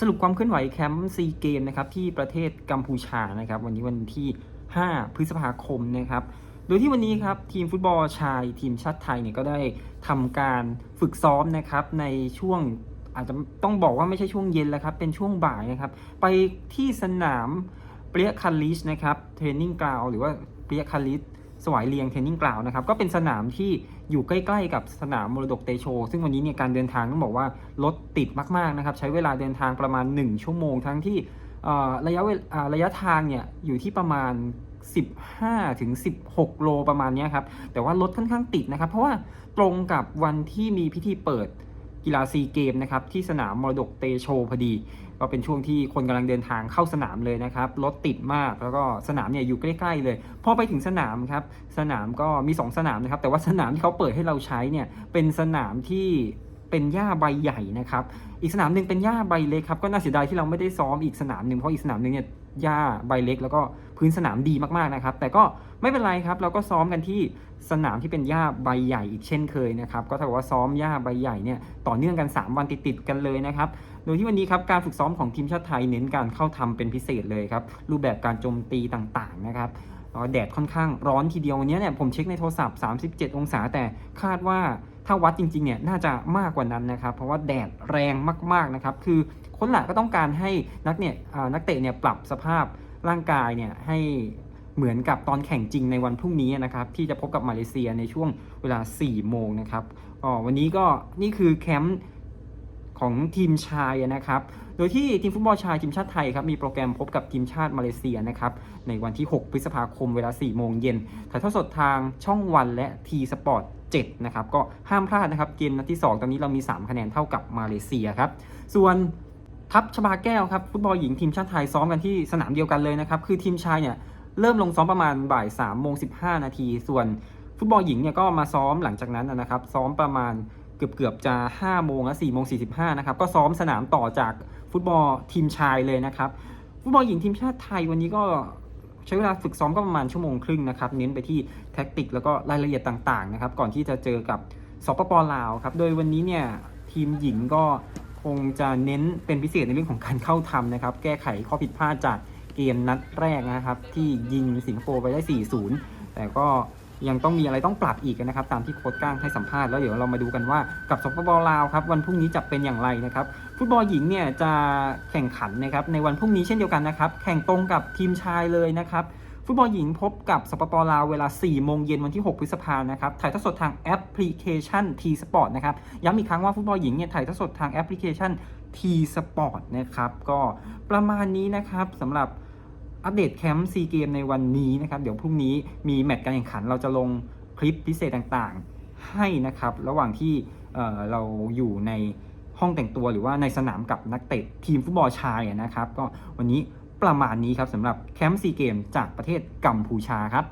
สรุปความเคลื่อนไหวแคมป์ซีเกมนะครับที่ประเทศกัมพูชานะครับ วันนี้วันที่ 5 พฤษภาคมนะครับ โดยที่วันนี้ครับทีมฟุตบอลชายทีมชาติไทยเนี่ยก็ได้ทำการฝึกซ้อมนะครับในช่วงอาจจะต้องบอกว่าไม่ใช่ช่วงเย็นแล้วครับ เป็นช่วงบ่ายนะครับ ไปที่สนามเปรียคันลิชนะครับเทรนนิ่งกราวหรือว่าเปรียคันลิช สวายเรียงเทนนิ่งกราวนะครับก็เป็นสนามที่อยู่ใกล้ๆกับสนามมรดกเตโช ซึ่งวันนี้เนี่ยการเดินทางต้องบอกว่ารถติดมากๆนะครับใช้เวลาเดินทางประมาณ 1 ชั่วโมง ทั้งที่ระยะเวลาระยะทางเนี่ยอยู่ที่ประมาณ 15ถึง16 โลประมาณนี้ครับแต่ว่ารถค่อนข้างติดนะครับเพราะว่าตรงกับวันที่มีพิธีเปิด กีฬาซีเกมนะครับที่สนามมรดกเตโชพอดี ก็เป็นช่วงที่คนกำลังเดินทางเข้าสนามเลยนะครับรถติดมากแล้วก็สนามเนี่ยอยู่ใกล้ๆเลยพอไปถึงสนามครับสนามก็มี 2 สนามนะครับแต่ว่าสนามที่เขาเปิดให้เราใช้เนี่ยเป็นสนามที่เป็นหญ้าใบใหญ่นะครับอีกสนามหนึ่งเป็นหญ้าใบเล็กครับก็น่าเสียดายที่เราไม่ได้ซ้อมอีกสนามหนึ่งเพราะอีกสนามหนึ่งเนี่ย หญ้าใบเล็ก แล้วก็พื้นสนามดีมากๆนะครับ แต่ก็ไม่เป็นไรครับเราก็ซ้อมกันที่สนามที่เป็นหญ้าใบใหญ่อีกเช่นเคยนะครับก็เท่ากับว่าซ้อมหญ้าใบใหญ่เนี่ยต่อเนื่องกัน 3 วันติดๆกันเลยนะครับโดยที่วันนี้ครับการฝึกซ้อมของทีมชาติไทยเน้นการเข้าทำเป็นพิเศษเลยครับรูปแบบการโจมตีต่างๆนะครับแล้วก็แดดค่อนข้างร้อนทีเดียววันนี้เนี่ยผมเช็คในโทรศัพท์ 37 องศาแต่คาดว่า ถ้าวัดจริงๆเนี่ยน่าจะมากกว่านั้นนะครับ เพราะว่าแดดแรงมากๆนะครับ คือคนหละก็ต้องการให้นักเนี่ยนักเตะเนี่ยปรับสภาพร่างกายเนี่ยให้เหมือนกับตอนแข่งจริงในวันพรุ่งนี้นะครับ ที่จะพบกับมาเลเซียในช่วงเวลา 4 โมงนะครับอ๋อวันนี้ก็นี่คือแคมป์ ของทีมชายนะครับ โดยที่ทีมฟุตบอลชายทีมชาติไทยครับมีโปรแกรมพบกับทีมชาติมาเลเซียนะครับในวันที่ 6 พฤษภาคมเวลา 4 โมงเย็นถ่ายทอดสดทางช่องวันและทีสปอร์ต7นะครับก็ห้ามพลาดนะครับเกมนัดที่ 2 ตอนนี้เรามี 3 คะแนนเท่ากับมาเลเซียครับส่วนทัพชบาแก้วครับฟุตบอลหญิงทีมชาติไทยซ้อมกันที่สนามเดียวกันเลยนะครับคือทีมชายเนี่ยเริ่มลงซ้อมประมาณบ่าย3โมง15 นาที ส่วนฟุตบอลหญิงเนี่ยก็มาซ้อมหลังจากนั้นนะครับ ซ้อมประมาณ เกือบเกือบๆจะ5โมงและ4โมง45นะครับก็ซ้อมสนามต่อจากฟุตบอลทีมชายเลยนะครับ ฟุตบอลหญิงทีมชาติไทยวันนี้ก็ใช้เวลาฝึกซ้อมก็ประมาณชั่วโมงครึ่งนะครับ เน้นไปที่แท็กติกแล้วก็รายละเอียดต่างๆนะครับ ก่อนที่จะเจอกับสปปลาวครับ โดยวันนี้เนี่ยทีมหญิงก็คงจะเน้นเป็นพิเศษในเรื่องของการเข้าทำนะครับ แก้ไขข้อผิดพลาดจากเกมนัดแรกนะครับ ที่ยิงสิงคโปร์ไปได้ 4-0 แต่ก็ ยังต้องมีอะไรต้องปรับอีกนะครับ ตามที่โค้ชก้างให้สัมภาษณ์แล้วเดี๋ยวเรามาดูกันว่ากับสปปลาวครับวันพรุ่งนี้จะเป็นอย่างไรนะครับ ฟุตบอลหญิงเนี่ยจะแข่งขันนะครับในวันพรุ่งนี้เช่นเดียวกันนะครับ แข่งตรงกับทีมชายเลยนะครับ ฟุตบอลหญิงพบกับสปปลาวเวลา 4 โมงเย็นวันที่ 6 พฤษภานะครับถ่ายทอดสดทางแอปพลิเคชัน T Sport นะครับย้ำอีกครั้งว่าฟุตบอลหญิงเนี่ยถ่ายทอดสดทางแอปพลิเคชัน T Sport นะครับก็ประมาณนี้นะครับสำหรับ อัปเดตแคมป์ซีเกมในวันนี้นะครับ เดี๋ยวพรุ่งนี้มีแมตช์การแข่งขัน เราจะลงคลิปพิเศษต่างๆ ให้นะครับ ระหว่างที่เเราอยู่ในห้องแต่งตัวหรือว่าในสนามกับนักเตะทีมฟุตบอลชายนะครับ ก็วันนี้ประมาณนี้ครับสำหรับแคมป์ซีเกมจากประเทศกัมพูชาครับ